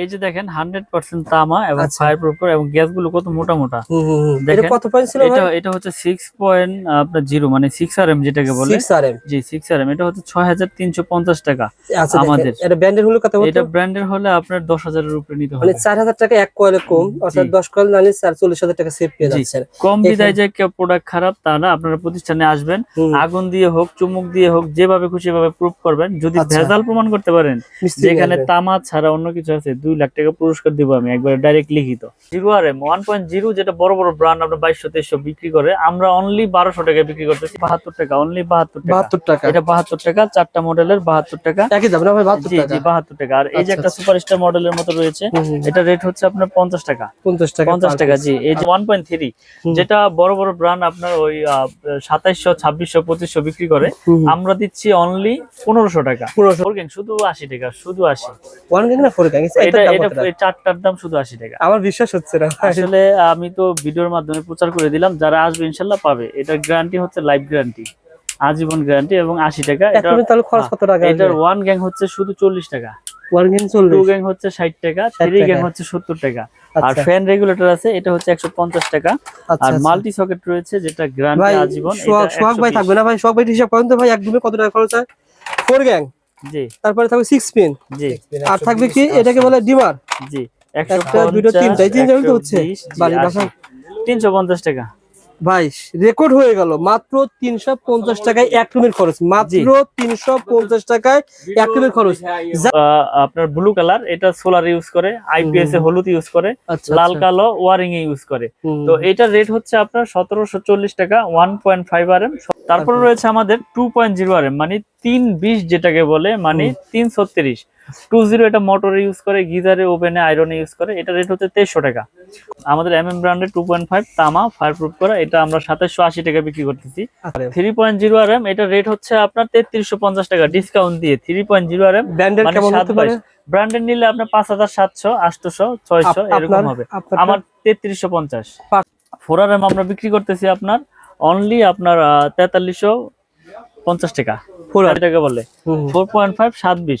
এই যে দেখেন হান্ড্রেড পার্সেন্ট তামা এবং আচ্ছা। ফায়ার প্রুফ এবং গ্যাসগুলো কত মোটা মোটা। এটা কত পয়েন্ট ছিল এটা এটা হচ্ছে সিক্স পয়েন্ট আপনার জিরো মানে সিক্স আর এম যেটাকে বলে 6 আরএম জি সিক্স আর এম এটা হচ্ছে ছয় হাজার তিনশো পঞ্চাশ টাকা আচ্ছা আমাদের। এটা ব্র্যান্ডের হলো কত এটা ব্র্যান্ডের হলে আপনার দশ হাজারের উপরে নিতে মানে হবে 4000 টাকা এক কয়েলে কম অর্থাৎ জি। 10 কয়েল নালে 44000 টাকা সেভ পেয়ে জি। যাচ্ছেন কম বিদায় যে প্রোডাক্ট খারাপ তা না আপনারা প্রতিষ্ঠানে আসবেন আগুন দিয়ে হোক চুমুক দিয়ে হোক যেভাবে খুশি ভাবে প্রুফ করবেন যদি আচ্ছা। ভেজাল প্রমাণ করতে পারেন যেখানে তামা ছাড়া অন্য কিছু আছে দুই লাখ টাকা পুরস্কার দিব আমি একবার ডাইরেক্ট লিখিত। Zero R M one point zero যেটা বড় বড় ব্র্যান্ড আপনার বাইশশো তেইশশো বিক্রি করে আমরা অনলি বারোশো টাকা বিক্রি করতেছি বাহাত্তর টাকা অনলি বাহাত্তর 72 টাকা। এটা বাহাত্তর টাকা চারটা মডেলের বাহাত্তর টাকা। একই দাম না ভাই 72 জি জি বাহাত্তর টাকা। আর এই যে আচ্ছা, একটা আচ্ছা। সুপারস্টার মডেলের মতো রয়েছে এটা রেট হচ্ছে আপনার পঞ্চাশ টাকা। 50 টাকা পঞ্চাশ টাকা জি এই যে ওয়ান পয়েন্ট থ্রি যেটা বড় বড় ব্র্যান্ড আপনার ওই সাতাইশশো ছাব্বিশশো পঁচিশশো বিক্রি করে। আমরা দিচ্ছি অনলি পনেরোশো টাকা। 1500 শুধু আশি টাকা শুধু আশি। ওয়ান গ্যাং না ফোর গ্যাং এটা এটা এটা এই চারটার দাম শুধু আশি টাকা। আমার বিশ্বাস হচ্ছে না। আসলে আমি তো ভিডিওর মাধ্যমে প্রচার করে দিলাম যারা আসবে ইনশাল্লাহ পাবে। এটার গ্যারান্টি হচ্ছে লাইফ গ্যারান্টি আজীবন গ্যারান্টি এবং আশি টাকা। তাহলে খরচ কত টাকা এটার ওয়ান গ্যাং হচ্ছে শুধু চল্লিশ টাকা। ওয়ান গ্যাং টু গ্যাং হচ্ছে ষাট টাকা 60 থ্রি গ্যাং হচ্ছে সত্তর টাকা। আর আচ্ছা। ফ্যান রেগুলেটর আছে এটা হচ্ছে একশো পঞ্চাশ টাকা। আচ্ছা আর আচ্ছা। মাল্টি সকেট রয়েছে যেটা আজীবন সোহাগ ভাই থাকবে না ভাই? সোহাগ ভাই হিসাব করেন তো ভাই কত টাকা খরচ হয়? ফোর গ্যাং জি। তারপরে থাকবে সিক্স পিন জি। আর থাকবে কি? এটাকে বলে ডিমার। জি একটা, দুটো, তিনটা, তিনটা হচ্ছে। বাড়ির বাসা- তিনশো পঞ্চাশ টাকা। ভাই রেকর্ড হয়ে গেল। মাত্র তিনশো পঞ্চাশ টাকায় এক রুমের খরচ। মাত্র তিনশো পঞ্চাশ টাকায় এক রুমের খরচ। আপনার ব্লু কালার এটা সোলার ইউজ করে আইপিএস এ হলুদ ইউজ করে আচ্ছা লাল আচ্ছা। কালো ওয়ারিং ইউজ করে। তো এটার রেট হচ্ছে আপনার সতেরোশো চল্লিশ টাকা one point five R M তারপরে। রয়েছে আমাদের two point zero R M মানে তিন বিশ যেটাকে বলে মানে তিন ছত্রিশ টু জিরো এটা মোটরে ইউজ করে গিজারে ওভেনে আয়রনে ইউজ করে। এটা রেট হচ্ছে তেইশশো টাকা। আমাদের এম এম ব্র্যান্ডের টু পয়েন্ট ফাইভ তামা ফায়ার প্রুফ করা। এটা আমরা সাতাশশো আশি টাকা বিক্রি করতেছি। Three point zero R M এটা রেট হচ্ছে আপনার তেত্রিশশো পঞ্চাশ টাকা ডিসকাউন্ট দিয়ে। Three point zero R M ব্র্যান্ডের নিলে আপনার পাঁচ হাজার সাতশো আটশোশো ছয়শো এরকম হবে। আমার তেত্রিশশো পঞ্চাশ। ফোর আর এম আমরা বিক্রি করতেছি আপনার অনলি আপনার তেতাল্লিশশো পঞ্চাশ টাকা। ফোর টাকা বলে। ফোর পয়েন্ট ফাইভ সাত বিশ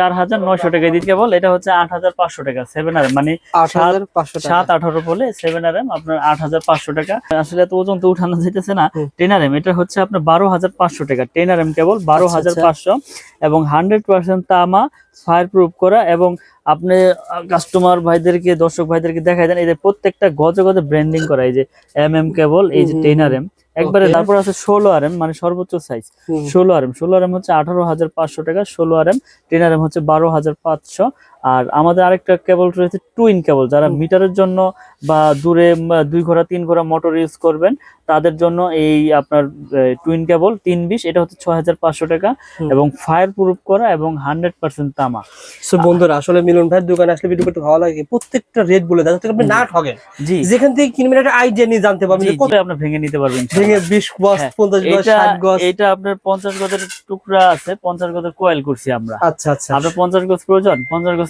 চার হাজার নয়শো টাকা। দিতে কেবল এটা হচ্ছে আট হাজার পাঁচশো টাকা সেভেন আর মানে সাত- হাজার আঠারো বলে সেভেন আর এম আপনার আট হাজার পাঁচশো টাকা। আসলে এত ওজন তো উঠানো যেতেছে না। টেন আর এম এটা হচ্ছে আপনার বারো হাজার পাঁচশো টাকা। টেন আর এম কেবল বারো আচ্ছা, হাজার আচ্ছা। পাঁচশো। এবং হান্ড্রেড পার্সেন্ট তামা ফায়ার প্রুফ করা এবং আপনি কাস্টমার ভাইদেরকে দর্শক ভাইদেরকে দেখাই দেন এই যে প্রত্যেকটা গজে গজে ব্র্যান্ডিং করা। এই যে এম এম কেবল এই যে টেন আর এম একবারে তারপর আছে ষোলো আর এম মানে সর্বোচ্চ সাইজ ষোলো আর এম ষোলো আর এম হচ্ছে আঠারো হাজার পাঁচশো টাকা ষোলো R M ten R M হচ্ছে বারো হাজার পাঁচশো। আর আমাদের আরেকটা কেবল রয়েছে টুইন কেবল যারা মিটারের জন্য বা দূরে দুই ঘোড়া তিন ঘোড়া মোটর ইউজ করবেন তাদের জন্য এই আপনার টুইন কেবল তিন বিশ এটা হচ্ছে ছয় হাজার পাঁচশো টাকা এবং ফায়ার প্রুফ করা এবং হান্ড্রেড পার্সেন্ট তামা So বন্ধুরা আসলে মিলন ভাইয়ের দোকানে আসলে ভিডিও করতে ভালো লাগে। প্রত্যেকটা রেট বলে দেয় আপনি না ঠকেন জি। যেখান থেকে কিনবেন একটা আইডিয়া নিয়ে জানতে পারবেন কত আপনি ভেঙে নিতে পারবেন ভেঙে বিশ গজ হ্যাঁ, পঞ্চাশ গজ ষাট গজ। এটা আপনার পঞ্চাশ গজের টুকরা আছে পঞ্চাশ গজের কোয়েল করছি আমরা। আচ্ছা আচ্ছা। আপনার পঞ্চাশ গজ প্রয়োজন পঞ্চাশ গজ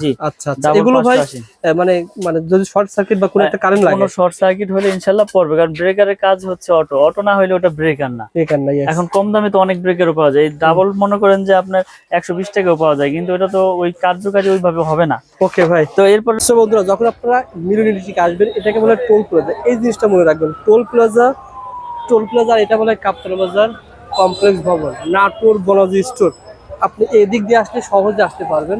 আচ্ছা আচ্ছা। এগুলো ভাই মানে মানে যদি শর্ট সার্কিট বা কোনো একটা কারেন্ট লাগে। কোনো শর্ট সার্কিট হলে পড়বে কারণ ব্রেকারের কাজ হচ্ছে অটো অটো না হলে ওটা ব্রেকার না। নাই এখন কম দামে তো অনেক ব্রেকারও পাওয়া যায়। ডাবল মনে করেন যে আপনার একশো বিশ টাকাও পাওয়া যায় কিন্তু এটা তো ওই কার্যকারী ওইভাবে হবে না। ওকে ভাই। তো এরপর বন্ধুরা যখন আপনারা মিলিনিটিকে আসবেন এটাকে বলে টোল প্লাজা এই জিনিসটা মনে রাখবেন টোল প্লাজা টোল প্লাজা এটা বলে কাপ্তার বাজার কমপ্লেক্স ভবন নাটোর বনাজি স্টোর। আপনি এদিক দিয়ে আসলে সহজে আসতে পারবেন।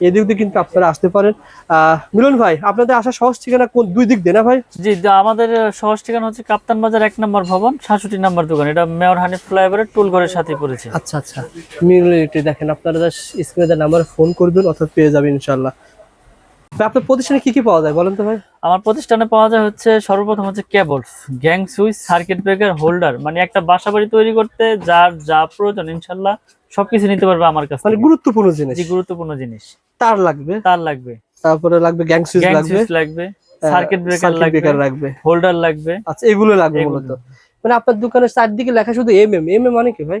এদিক দিয়ে কিন্তু আপনারা আসতে পারেন। মিলন ভাই আপনাদের আসা সহজ ঠিকানা কোন দুই দিক দিয়ে না ভাই? জি আমাদের সহজ ঠিকানা হচ্ছে কাপ্তান বাজার এক নম্বর ভবন সাতষট্টি নম্বর দোকান। এটা মেয়র হানিফ ফ্লাইওভারের টুল ঘরের সাথে পড়েছে। আচ্ছা আচ্ছা। মিলন ইলেকট্রিক দেখেন আপনারা স্ক্রিনে নাম্বার ফোন করবেন অথবা পেয়ে যাবেন ইনশাল্লাহ আপনার প্রতিষ্ঠানে কি কি পাওয়া যায় বলেন তো ভাই? আমার প্রতিষ্ঠানে পাওয়া যায় হচ্ছে সর্বপ্রথম হচ্ছে cables gang switch circuit breaker holder মানে একটা বাসা বাড়ি তৈরি করতে যার যা প্রয়োজন ইনশাল্লাহ সবকিছু নিতে পারবে আমার কাছে মানে গুরুত্বপূর্ণ জিনিস। গুরুত্বপূর্ণ জিনিস। তার লাগবে। তার লাগবে। তারপরে লাগবে গ্যাং সুইচ লাগবে। লাগবে সার্কিট ব্রেকার লাগবে লাগবে। হোল্ডার লাগবে। আচ্ছা এগুলো লাগবে। মূলত। মানে আপনার দোকানের চারদিকে লেখা শুধু এম এম এম এম মানে কি ভাই?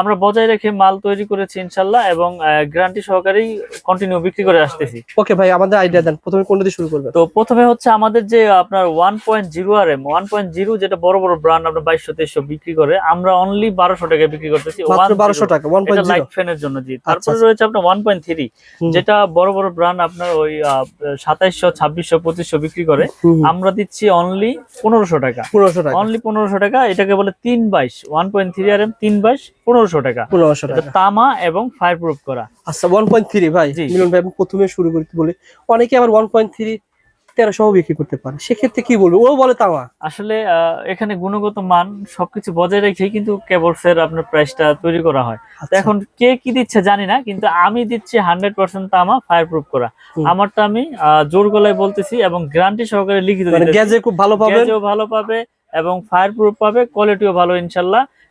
আমরা বজায় রেখে মাল তৈরি করেছি ইনশাল্লাহ এবং গ্যারান্টি সহকারেই কন্টিনিউ বিক্রি করে আসতেছি। ওকে ভাই আমাদের আইডিয়া দেন। প্রথমে কোনটা দিয়ে শুরু করবেন? তো প্রথমে হচ্ছে আমাদের যে আপনার one point zero R M one point zero যেটা বড় বড় ব্র্যান্ড আপনার বাইশশো তেইশশো বিক্রি করে আমরা অনলি বারোশো টাকায় বিক্রি করতেছি। মাত্র 1.0 বারোশো টাকা ওয়ান পয়েন্ট লাইট ফ্যানের জন্য জি। তারপরে আচ্ছা। রয়েছে আপনার ওয়ান পয়েন্ট থ্রি। যেটা বড় বড় ব্র্যান্ড আপনার ওই সাতাইশশো ছাব্বিশশো পঁচিশশো বিক্রি করে। আমরা দিচ্ছি অনলি পনেরোশো টাকা। পনেরোশো টাকা। অনলি পনেরোশো টাকা এটাকে বলে তিন বাইশ one point three R M তিন বাইশ পনেরোশো টাকা। পনেরোশো টাকা। তামা এবং ফায়ার প্রুফ করা। আচ্ছা ওয়ান পয়েন্ট থ্রি ভাই মিলন ভাই প্রথমে শুরু করতে বলি। অনেকে আবার ওয়ান পয়েন্ট থ্রি তেরোশো বিক্রি করতে পারে। সেক্ষেত্রে কি বলব? ও বলে তামা। আসলে এখানে গুণগত মান সবকিছু বজায় রেখেই কিন্তু কেবলস এর আপনার প্রাইসটা তৈরি করা হয়। আচ্ছা। এখন কে কি দিচ্ছে জানি না কিন্তু আমি দিচ্ছি হান্ড্রেড পার্সেন্ট তামা ফায়ার প্রুফ করা। আমারটা আমি জোর গলায় বলতেছি এবং গ্যারান্টি সহকারে লিখিত মানে গ্যাজে খুব ভালো গ্যাজও ভালো পাবে এবং ফায়ার প্রুফ পাবে কোয়ালিটিও ভালো ইনশাল্লাহ।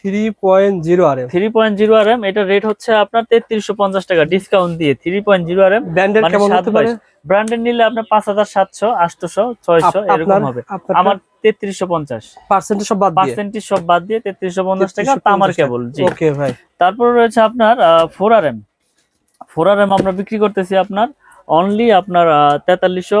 three point zero R M three point zero R M এটা রেট হচ্ছে আপনার তেত্রিশশো পঞ্চাশ টাকা ডিসকাউন্ট দিয়ে three point zero R M ব্র্যান্ডের কেমন হতে পারে? ব্র্যান্ডের নিলে আপনার পাঁচ হাজার সাতশো আটশোশো ছয়শো এরকম হবে। আমার তেত্রিশশো পঞ্চাশ। পার্সেন্টেজ সব বাদ পার্সেন্টেজ সব বাদ দিয়ে তেত্রিশশো পঞ্চাশ টাকা 3350 তামার কেবল জি। ওকে ভাই। তারপর রয়েছে আপনার four R M four R M আমরা বিক্রি করতেছি আপনার অনলি আপনার তেতাল্লিশশো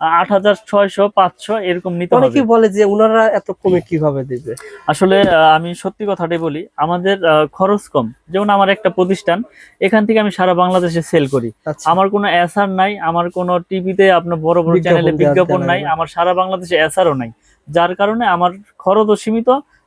আট হাজার ছয়শো পাঁচশো এরকম নিতে হবে। অনেকেই বলে যে ওনারা এত কমে কীভাবে দেবে? আসলে আমি সত্যি কথাটাই বলি আমাদের খরচ কম। যেমন আমার একটা প্রতিষ্ঠান এখান থেকে আমি সারা বাংলাদেশে সেল করি। আচ্ছা। আমার কোনো এসআর নাই আমার কোনো টিভিতে আপনার বড় বড় চ্যানেলে বিজ্ঞাপন নাই নাই। আমার সারা বাংলাদেশে এসআরও নাই। যার কারণে আমার খরচও সীমিত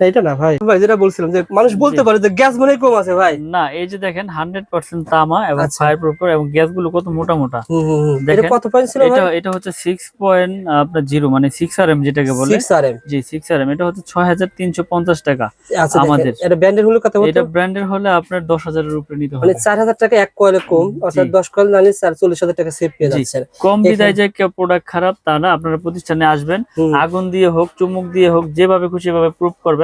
এটা না ভাই। ভাই যেটা বলছিলাম যে মানুষ বলতে পারে যে গ্যাস মনে কম আছে ভাই। না এই যে দেখেন হান্ড্রেড পার্সেন্ট তামা এবং আচ্ছা। ফায়ার প্রুফ এবং গ্যাসগুলো কত মোটা মোটা। এটা কত পয়েন্ট ছিল এটা এটা হচ্ছে আপনার জিরো মানে সিক্স আর এম যেটাকে বলে। 6 আরএম জি সিক্স আর এম এটা হচ্ছে ছয় হাজার তিনশো পঞ্চাশ টাকা আচ্ছা আমাদের। এটা ব্র্যান্ডের হলো কত এটা ব্র্যান্ডের হলে আপনার দশ হাজারের উপরে নিতে মানে হবে। 4000 টাকা এক কয়েলে কম অর্থাৎ 10 কয়েল নালে 44000 টাকা সেভ পেয়ে যাচ্ছেন। কম বিদায় যে প্রোডাক্ট খারাপ তা না আপনারা প্রতিষ্ঠানে আসবেন। আগুন দিয়ে হোক চুমুক দিয়ে হোক যেভাবে খুশি ভাবে প্রুফ করবেন।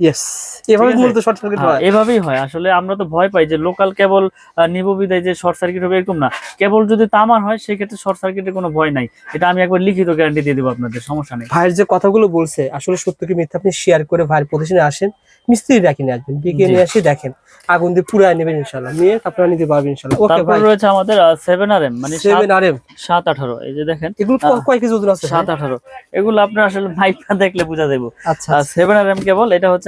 ইয়েস এভাবে? মূলত শর্ট সার্কিট হ্যাঁ, হয়। এভাবেই হয়। আসলে আমরা তো ভয় পাই যে লোকাল কেবল নিব বিদায় যে শর্ট সার্কিট হবে এরকম না। কেবল যদি তামার হয় সেক্ষেত্রে শর্ট সার্কিটের কোনো ভয় নাই। এটা আমি একবার লিখিত গ্যারান্টি দিয়ে দেবো আপনাদের সমস্যা নেই। ভাইয়ের যে কথাগুলো বলছে আসলে সত্য কি মিথ্যা আপনি শেয়ার করে ভাইয়ের প্রতিষ্ঠানে আসেন মিস্ত্রি ডাকি নিয়ে আসবেন ডেকে নিয়ে আসি দেখেন। আগুন দিয়ে পুরাই নেবেন ইনশাল্লাহ নিয়ে আপনারা নিতে পারবেন ইনশাল্লাহ ওকে ভাই রয়েছে আমাদের সেভেন আর এম মানে সেভেন আর এম সাত আঠারো এই যে দেখেন। এগুলো কয় কেজি ওজন আছে ভাই? সাত আঠারো। এগুলো আপনার আসলে মাইকটা দেখলে বোঝা যাব আচ্ছা সেভেন আর এম কেবল এটা হচ্ছে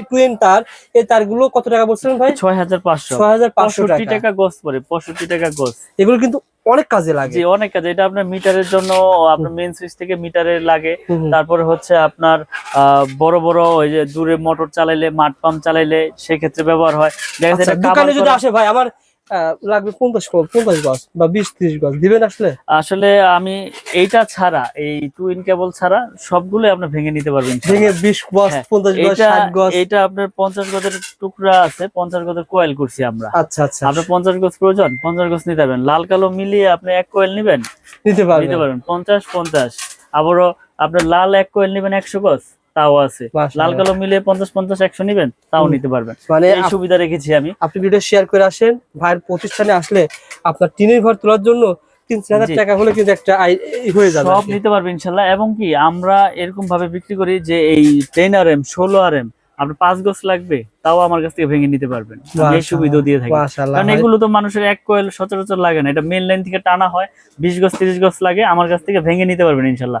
টুয়েন তার এই তারগুলো কত টাকা বলছিলেন ভাই? ছয় হাজার পাঁচশো। ছয় হাজার পাঁচশো টাকা। গোস পরে পঁয়ষট্টি টাকা গোস। এগুলো কিন্তু অনেক কাজে লাগে। জি অনেক কাজে। এটা আপনার মিটারের জন্য আপনার মেন সুইচ থেকে মিটারে লাগে। তারপরে হচ্ছে আপনার আহ, বড় বড় ওই যে দূরে মোটর চালাইলে মাঠ পাম্প চালাইলে সেক্ষেত্রে ব্যবহার হয়। দেখা যাচ্ছে আচ্ছা, দোকানে যদি আসে ভাই আমার লাগবে পঞ্চাশ পঞ্চাশ গজ বা বিশ ত্রিশ গজ দিবেন আসলে? আসলে আমি এইটা ছাড়া এই টুইন কেবল ছাড়া সবগুলো আপনি ভেঙে নিতে পারবেন ভেঙে বিশ গজ হ্যাঁ, পঞ্চাশ গজ ষাট গজ। এটা আপনার পঞ্চাশ গজের টুকরা আছে পঞ্চাশ গজের কোয়েল করছি আমরা। আচ্ছা আচ্ছা। আপনার পঞ্চাশ গজ প্রয়োজন পঞ্চাশ গজ নিতে পারবেন। লাল কালো মিলিয়ে আপনি এক কোয়েল নিবেন? নিতে নিতে পারবেন পারবেন পঞ্চাশ পঞ্চাশ। আবারও আপনার লাল এক কোয়েল নিবেন একশো গজ। তাও আছে। লাল কালো মিলিয়ে পঞ্চাশ পঞ্চাশ একশো নিবেন তাও নিতে পারবেন। মানে এই সুবিধা রেখেছি আমি। আপনি ভিডিও শেয়ার করে আসেন ভাইয়ের প্রতিষ্ঠানে আসলে আপনার টিনের ঘর তোলার জন্য তিন চার হাজার জি। টাকা হলে কিন্তু একটা হয়ে যাবে সব কি। নিতে পারবে ইনশাল্লাহ। এবং কি আমরা এরকম ভাবে বিক্রি করি যে এই টেন আর এম ষোলো আর এম আপনার পাঁচ লাগবে তাও আমার কাছ থেকে ভেঙে নিতে পারবেন। এই সুবিধা দিয়ে থাকি। কারণ এগুলো তো মানুষের এক কোয়েল সচরাচর লাগে না। এটা মেন লাইন থেকে টানা হয় বিশ গজ তিরিশ গজ লাগে আমার কাছ থেকে ভেঙে নিতে পারবেন ইনশাল্লাহ।